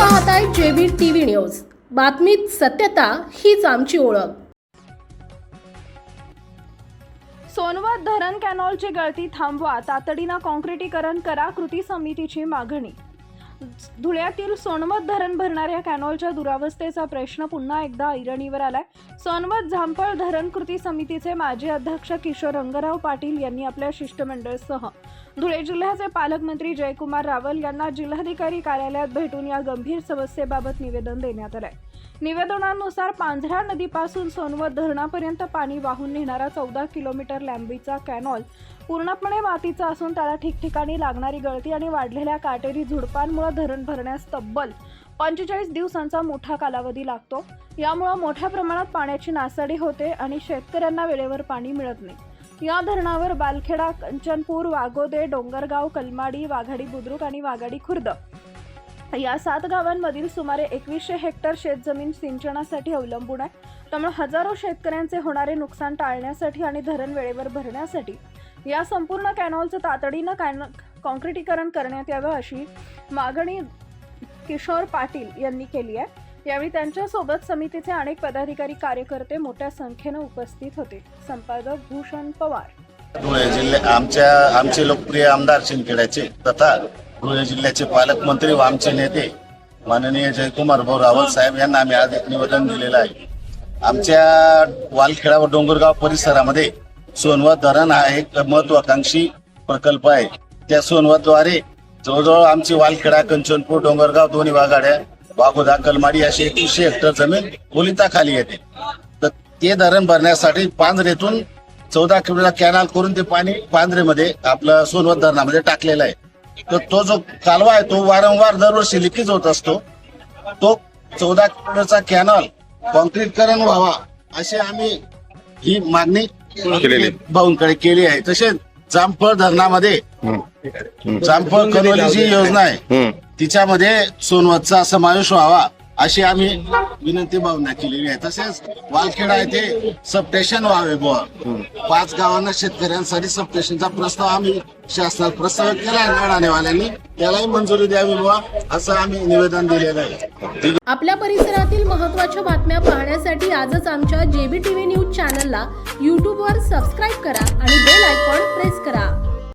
पाहताय JB TV news. बातमीत सत्यता हीच आमची ओळख. सोनवत धरण कॅनॉलची गळती थांबवा तातडीनं काँक्रिटीकरण करा कृती समितीची मागणी धुळ्यातील सोनवत धरण भरणाऱ्या कॅनॉलच्या दुरावस्थेचा प्रश्न पुन्हा एकदा ऐरणीवर आलाय. सोनवत झांपळ धरण कृती समितीचे माजी अध्यक्ष किशोर रंगराव पाटील यांनी आपल्या शिष्टमंडळसह धुळे जिल्ह्याचे पालकमंत्री जयकुमार रावल यांना जिल्हाधिकारी कार्यालयात भेटून या गंभीर समस्येबाबत निवेदन देण्यात आलंय. निवेदनानुसार पांझरा नदीपासून सोनवत धरणापर्यंत पाणी वाहून नेणारा चौदा किलोमीटर लांबीचा कॅनॉल पूर्णपणे मातीचा असून त्याला ठिकठिकाणी लागणारी गळती आणि वाढलेल्या काटेरी झुडपांमुळे धरण भरण्यास तब्बल पंचेचाळीस दिवसांचा मोठा कालावधी लागतो. यामुळं मोठ्या प्रमाणात पाण्याची नासाडी होते आणि शेतकऱ्यांना वेळेवर पाणी मिळत नाही. या धरणावर बालखेडा कंचनपूर वागोदे डोंगरगाव कलमाडी वाघाडी बुद्रुक आणि वाघाडी खुर्द. या सात गावांमधील सुमारे एकवीसशे हेक्टर शेतजमीन सिंचनासाठी अवलंबून आहे. त्यामुळे हजारो शेतकऱ्यांचे होणारे नुकसान टाळण्यासाठी आणि धरण वेळेवर भरण्यासाठी या संपूर्ण कॅनॉलचं तातडीनं कॅन कॉन्क्रिटीकरण करण्यात यावं अशी मागणी किशोर पाटील यांनी केली आहे. यावेळी त्यांच्यासोबत समितीचे अनेक पदाधिकारी कार्यकर्ते मोठ्या संख्येनं उपस्थित होते. संपादक भूषण पवार. धुळे जिल्ह्या आमच्या आमचे लोकप्रिय आमदार शिंदखेड्याचे तथा धुळे जिल्ह्याचे पालकमंत्री व आमचे नेते माननीय जयकुमार भाऊ रावल साहेब यांना आम्ही आज एक निवेदन दिलेलं आहे. आमच्या वालखेडा व डोंगरगाव परिसरामध्ये सोनवा धरण हा एक महत्वाकांक्षी प्रकल्प आहे. त्या सोनवतद्वारे जवळजवळ आमची वालखेडा कंचनपूर डोंगरगाव दोन्ही वाघाड्या वाघोदा कलमाडी अशी एकवीसशे हेक्टर जमीन ओलिताखाली येते. तर ते धरण भरण्यासाठी पांजरेतून चौदा किलोमीटर कॅनल करून ते पाणी पांजरेमध्ये आपलं सोनवत धरणामध्ये टाकलेलं आहे. तर तो जो कालवा आहे तो वारंवार दरवर्षी लिकेज होत असतो. तो चौदा किलोमीटरचा कॅनल कॉन्क्रीटकरण व्हावा अशी आम्ही ही मागणी केलेली. भाऊंकडे केली आहे. तसेच जामफळ धरणामध्ये जामफळ कनोली जी योजना आहे. तिच्यामध्ये सोनवतचा समावेश व्हावा अशी आम्ही विनंती भावना केलेली आहे. तसेच वालखेडा येथे सबस्टेशन व्हावे बुवा. पाच गावांना शेतकऱ्यांसाठी सबस्टेशनचा प्रस्ताव आम्ही शासनात प्रस्ताव केला आहे त्यालाही मंजुरी द्यावी बुवा असं आम्ही निवेदन दिलेलं आहे. आपल्या परिसरातील महत्त्वाच्या बातम्या पाहण्यासाठी आजच आमच्या जेबी टीव्ही न्यूज चॅनलला यूट्यूबवर सबस्क्राईब करा आणि बेल आयकॉन प्रेस करा.